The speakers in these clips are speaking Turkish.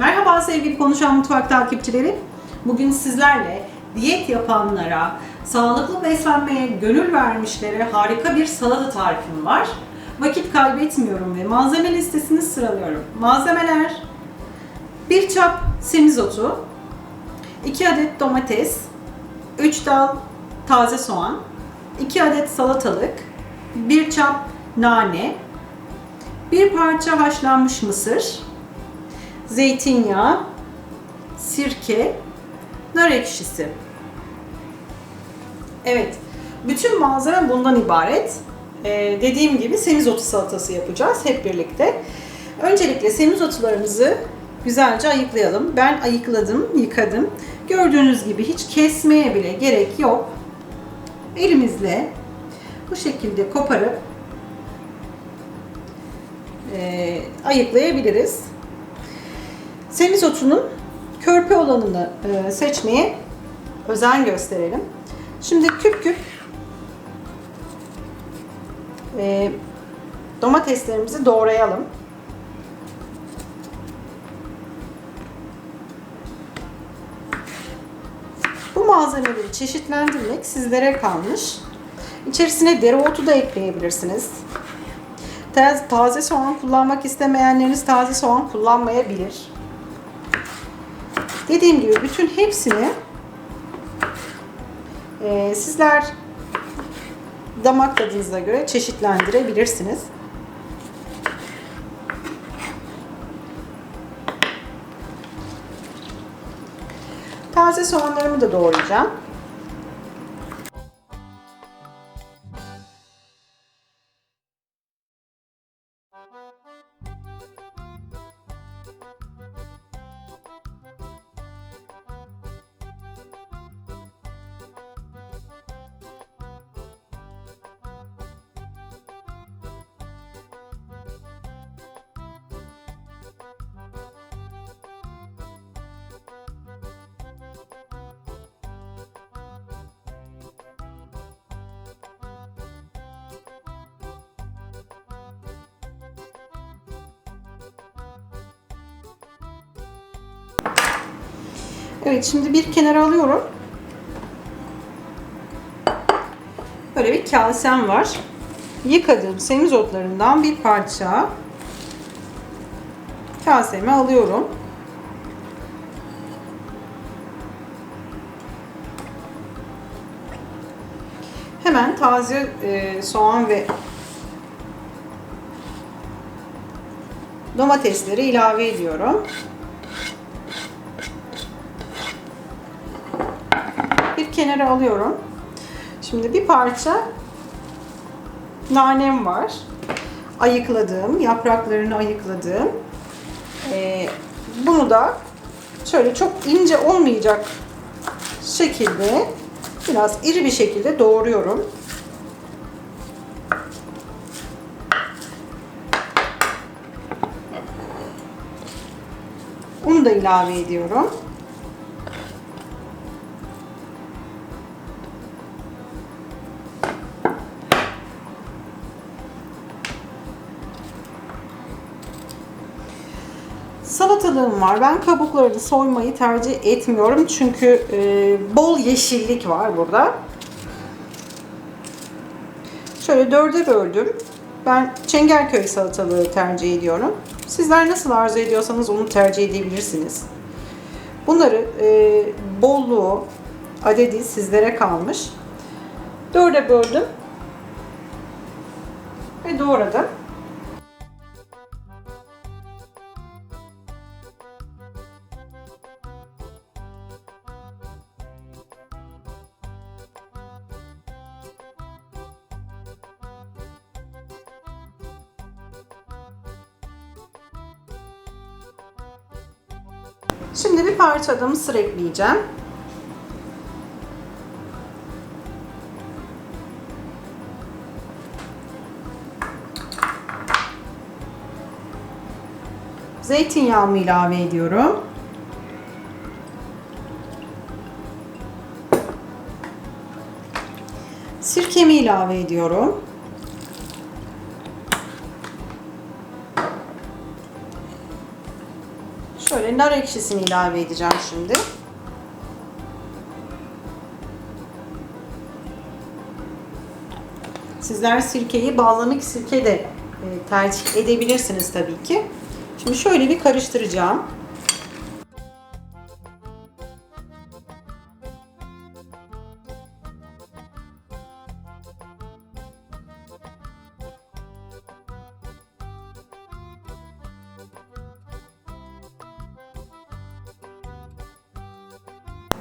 Merhaba sevgili Konuşan Mutfak takipçileri. Bugün sizlerle diyet yapanlara, sağlıklı beslenmeye gönül vermişlere harika bir salata tarifim var. Vakit kaybetmiyorum ve malzeme listesini sıralıyorum. Malzemeler 1 çap semizotu, 2 adet domates, 3 dal taze soğan, 2 adet salatalık, 1 çap nane, 1 parça haşlanmış mısır, zeytinyağı, sirke, nar ekşisi. Evet, bütün malzeme bundan ibaret. Ee, dediğim gibi semizotu salatası yapacağız hep birlikte. Öncelikle semizotularımızı güzelce ayıklayalım. Ben ayıkladım, yıkadım. Gördüğünüz gibi hiç kesmeye bile gerek yok. Elimizle bu şekilde koparıp e, ayıklayabiliriz. Semizotunun körpe olanını e, seçmeye özen gösterelim. Şimdi küp küp e, domateslerimizi doğrayalım. Bu malzemeleri çeşitlendirmek sizlere kalmış. İçerisine dereotu da ekleyebilirsiniz. Taze soğan kullanmak istemeyenleriniz taze soğan kullanmayabilir. Dediğim gibi bütün hepsini e, sizler damak tadınıza göre çeşitlendirebilirsiniz. Taze soğanlarımı da doğrayacağım. Evet şimdi bir kenara alıyorum. Böyle bir kasem var. Yıkadığım semizotlarından bir parça kaseme alıyorum. Hemen taze e, soğan ve domatesleri ilave ediyorum. bir kenara alıyorum. Şimdi bir parça nanem var. Ayıkladığım, yapraklarını ayıkladığım. Ee, bunu da şöyle çok ince olmayacak şekilde biraz iri bir şekilde doğruyorum. Onu da ilave ediyorum. Salatalığım var. Ben kabuklarını soymayı tercih etmiyorum. Çünkü e, bol yeşillik var burada. Şöyle dörde böldüm. Ben Çengelköy salatalığı tercih ediyorum. Sizler nasıl arzu ediyorsanız onu tercih edebilirsiniz. Bunları e, bolluğu, adedi sizlere kalmış. Dörde böldüm. Ve doğradım. Şimdi bir parça da mısır ekleyeceğim. Zeytinyağımı ilave ediyorum. Sirkemi ilave ediyorum. Şöyle nar ekşisini ilave edeceğim şimdi. Sizler sirkeyi balzamik sirke de e, tercih edebilirsiniz tabii ki. Şimdi şöyle bir karıştıracağım.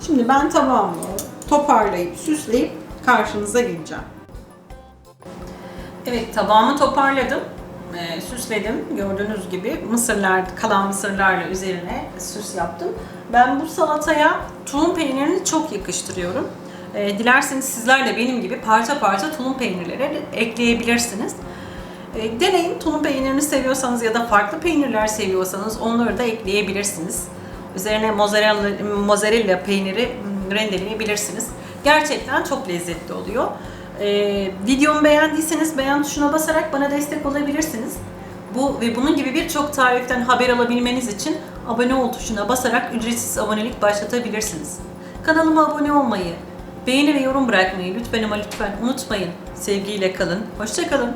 Şimdi ben tabağımı toparlayıp süsleyip karşınıza geleceğim. Evet tabağımı toparladım. Ee, süsledim. Gördüğünüz gibi mısırlar, kalan mısırlarla üzerine süs yaptım. Ben bu salataya tulum peynirini çok yakıştırıyorum. Ee, dilerseniz sizler de benim gibi parça parça tulum peynirleri ekleyebilirsiniz. E, deneyin tulum peynirini seviyorsanız ya da farklı peynirler seviyorsanız onları da ekleyebilirsiniz. Üzerine mozzarella, mozzarella peyniri rendeleyebilirsiniz. Gerçekten çok lezzetli oluyor. Ee, videomu beğendiyseniz beğen tuşuna basarak bana destek olabilirsiniz. Bu ve bunun gibi birçok tariften haber alabilmeniz için abone ol tuşuna basarak ücretsiz abonelik başlatabilirsiniz. Kanalıma abone olmayı, beğeni ve yorum bırakmayı lütfen ama lütfen unutmayın. Sevgiyle kalın, hoşça kalın.